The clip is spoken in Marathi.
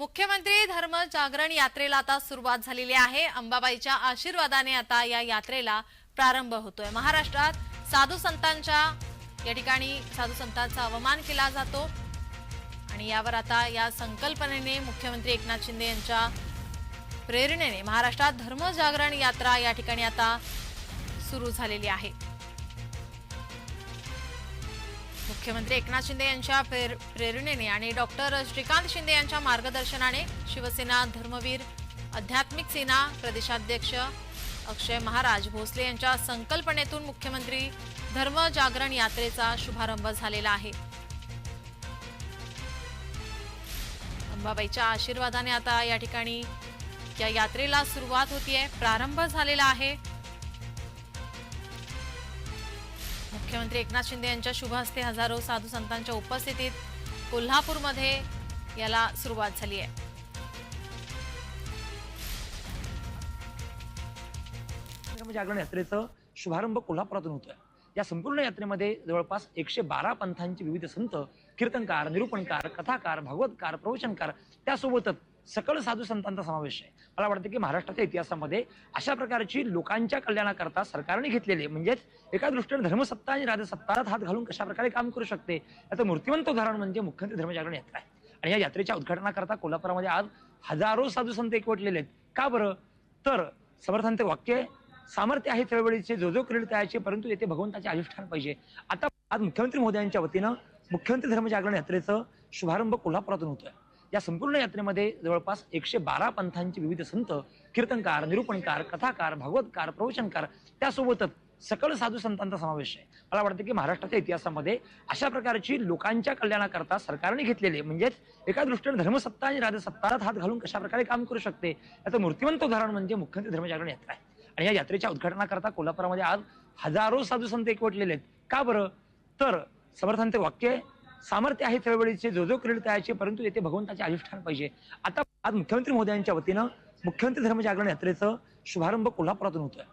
मुख्यमंत्री धर्म जागरण यात्रेला आता सुरुवात झालेली आहे. अंबाबाईच्या आशीर्वादाने आता या यात्रेला प्रारंभ होतोय. महाराष्ट्रात साधू संतांच्या या ठिकाणी साधू संतांचा अवमान केला जातो. आणि यावर आता या संकल्पनेने मुख्यमंत्री एकनाथ शिंदे यांच्या प्रेरणेने महाराष्ट्रात धर्मजागरण यात्रा या ठिकाणी आता सुरू झालेली आहे. मुख्यमंत्री एकनाथ शिंदे यांच्या प्रेरणेने आणि डॉक्टर श्रीकांत शिंदे यांच्या मार्गदर्शनाने शिवसेना धर्मवीर आध्यात्मिक सेना प्रदेशाध्यक्ष अक्षय महाराज भोसले यांच्या संकल्पनेतून मुख्यमंत्री धर्म जागरण यात्रेचा शुभारंभ झालेला आहे. अंबाबाईच्या आशीर्वादाने आता या ठिकाणी या यात्रेला सुरुवात होतीये. प्रारंभ झालेला आहे. मुख्यमंत्री एकनाथ शिंदे यांच्या शुभ हस्ते हजारो साधू संतांच्या उपस्थितीत कोल्हापूरमध्ये याला सुरुवात झाली आहे. म्हणजे जागरण यात्रेचं शुभारंभ कोल्हापुरातून होतोय. या संपूर्ण यात्रेमध्ये जवळपास एकशे बारा पंथांचे विविध संत कीर्तनकार निरूपणकार कथाकार भागवतकार प्रवचनकार त्यासोबतच सकल साधू संतांचा समावेश आहे. मला वाटतं की महाराष्ट्राच्या इतिहासामध्ये अशा प्रकारची लोकांच्या कल्याणाकरता सरकारने घेतलेले म्हणजेच एका दृष्टीने धर्मसत्ता आणि राजसत्तारात हात घालून कशा प्रकारे काम करू शकते याचं मूर्तिमंत उदाहरण म्हणजे मुख्यमंत्री धर्मजागरण यात्रा आहे. आणि या यात्रेच्या उद्घाटनाकरता कोल्हापुरामध्ये आज हजारो साधू संत एकवटलेले आहेत. का बरं? तर समर्थांचे वाक्य आहे, सामर्थ्य आहे चळवळीचे जो जो क्रीड त्याचे परंतु येथे भगवंताचे अधिष्ठान पाहिजे. आता आज मुख्यमंत्री महोदयांच्या वतीनं मुख्यमंत्री धर्मजागरण यात्रेचं शुभारंभ कोल्हापुरातून होतोय. या संपूर्ण यात्रेमध्ये जवळपास एकशे बारा पंथांचे विविध संत कीर्तनकार निरूपणकार कथाकार भागवतकार प्रवचनकार त्यासोबतच सकल साधू संतांचा समावेश आहे. मला वाटतं की महाराष्ट्राच्या इतिहासामध्ये अशा प्रकारची लोकांच्या कल्याणाकरता सरकारने घेतलेले म्हणजेच एका दृष्टीने धर्मसत्ता आणि राजसत्तारात हात घालून कशा प्रकारे काम करू शकते याचं मूर्तिमंत उदाहरण म्हणजे मुख्यमंत्री धर्मजागरण यात्रा आहे. आणि या यात्रेच्या उद्घाटनाकरता कोल्हापुरामध्ये आज हजारो साधू संत एकवटलेले आहेत. का बरं? तर समर्थांचे वाक्य आहे, सामर्थ्य आहे चळवळीचे जो जो क्रीड त्याचे परंतु येथे भगवंताचे अधिष्ठान पाहिजे. आता आज मुख्यमंत्री मोदयांच्या वतीनं मुख्यमंत्री धर्मजागरण यात्रेचं शुभारंभ कोल्हापुरातून होतोय.